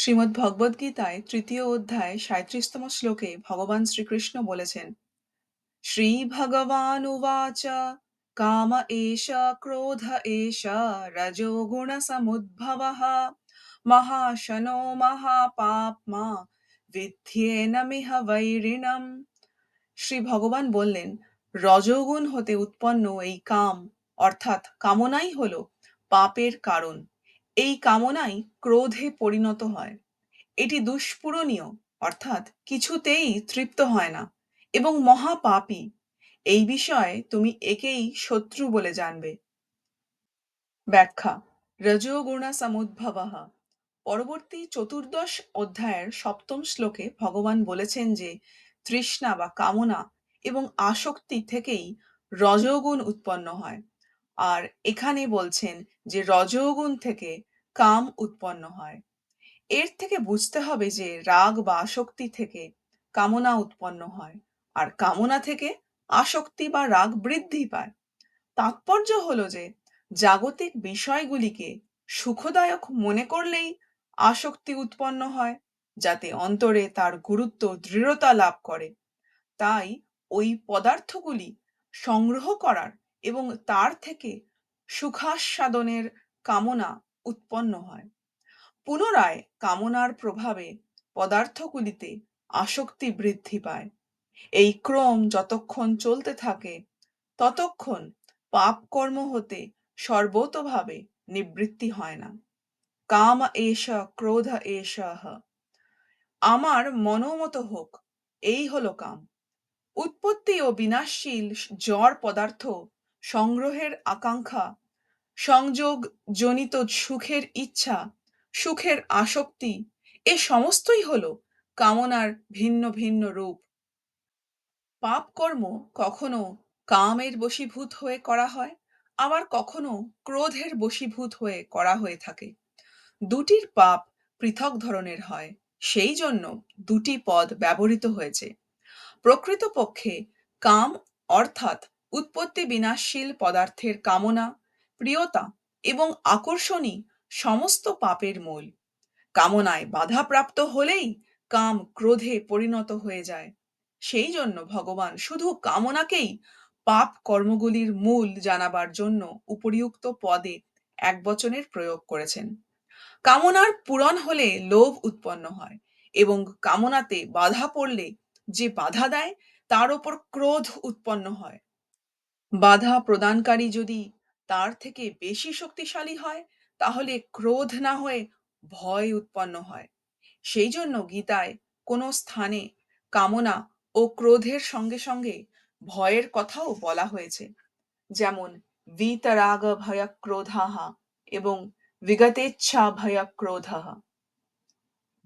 শ্রীমদ্ভগবদ্গীতায় তৃতীয় অধ্যায় সাঁইত্রিশতম শ্লোকে ভগবান শ্রীকৃষ্ণ বলেছেন শ্রী ভগবান উবাচ কাম এষ ক্রোধ এষ রজোগুণসমুদ্ভবः মহাশনো মহাপাপ্মা বিধ্যেনমিহ বৈরিণম শ্রী ভগবান বললেন রজোগুণ হতে উৎপন্ন এই কাম, অর্থাৎ কামনাই হল পাপের কারণ। এই কামনাই ক্রোধে পরিণত হয়। এটি দুষ্পূরণীয়, অর্থাৎ কিছুতেই তৃপ্ত হয় না, এবং মহাপাপী। এই বিষয়ে তুমি একেই শত্রু বলে জানবে। ব্যাখ্যা রজোগুণা সমুদ্ভবহ পরবর্তী চতুর্দশ অধ্যায়ের সপ্তম শ্লোকে ভগবান বলেছেন যে, তৃষ্ণা বা কামনা এবং আসক্তি থেকেই রজোগুণ উৎপন্ন হয়। আর এখানে বলছেন যে রজোগুণ থেকে কাম উৎপন্ন হয়। এর থেকে বুঝতে হবে যে রাগ বা আসক্তি থেকে কামনা উৎপন্ন হয় আর কামনা থেকে আসক্তি বা রাগ বৃদ্ধি পায়। তাৎপর্য হলো যে জাগতিক বিষয়গুলিকে সুখদায়ক মনে করলেই আসক্তি উৎপন্ন হয়, যাতে অন্তরে তার গুরুত্ব দৃঢ়তা লাভ করে। তাই ওই পদার্থগুলি সংগ্রহ করার এবং তার থেকে সুখাস্বাদনের কামনা উৎপন্ন হয়। পুনরায় কামনার প্রভাবে পদার্থগুলিতে আসক্তি বৃদ্ধি পায়। এই ক্রম যতক্ষণ চলতে থাকে, ততক্ষণ পাপ কর্ম হতে সর্বতভাবে নিবৃত্তি হয় না। কাম এষ ক্রোধ এষ আমার মনোমত হোক, এই হলো কাম। উৎপত্তি ও বিনাশশীল জ্বর পদার্থ সংগ্রহের আকাঙ্ক্ষা, সংযোগ জনিত সুখের ইচ্ছা, সুখের আসক্তি, এ সমস্তই হল কামনার ভিন্ন ভিন্ন রূপ। পাপ কর্ম কখনো কামের বশীভূত হয়ে করা হয়, আবার কখনো ক্রোধের বশীভূত হয়ে করা হয়ে থাকে। দুটির পাপ পৃথক ধরনের হয়, সেই জন্য দুটি পদ ব্যবহৃত হয়েছে। প্রকৃতপক্ষে কাম অর্থাৎ উৎপত্তি বিনাশশীল পদার্থের কামনা, প্রিয়তা এবং আকর্ষণই সমস্ত পাপের মূল। কামনায় বাধাপ্রাপ্ত হলেই কাম ক্রোধে পরিণত হয়ে যায়। সেই জন্য ভগবান শুধু কামনাকেই পাপ কর্মগুলির মূল জানাবার জন্য উপরিউক্ত পদে এক বচনের প্রয়োগ করেছেন। কামনার পূরণ হলে লোভ উৎপন্ন হয় এবং কামনাতে বাধা পড়লে যে বাধা দেয়, তার ওপর ক্রোধ উৎপন্ন হয়। বাধা প্রদানকারী যদি তার থেকে বেশি শক্তিশালী হয়, তাহলে ক্রোধ না হয়ে ভয় উৎপন্ন হয়। সেই জন্য গীতায় কোনো স্থানে কামনা ও ক্রোধের সঙ্গে সঙ্গে ভয়ের কথাও বলা হয়েছে। যেমন বিতরাগ ভয় ক্রোধাহা এবং বিগতেচ্ছা ভয় ক্রোধাহা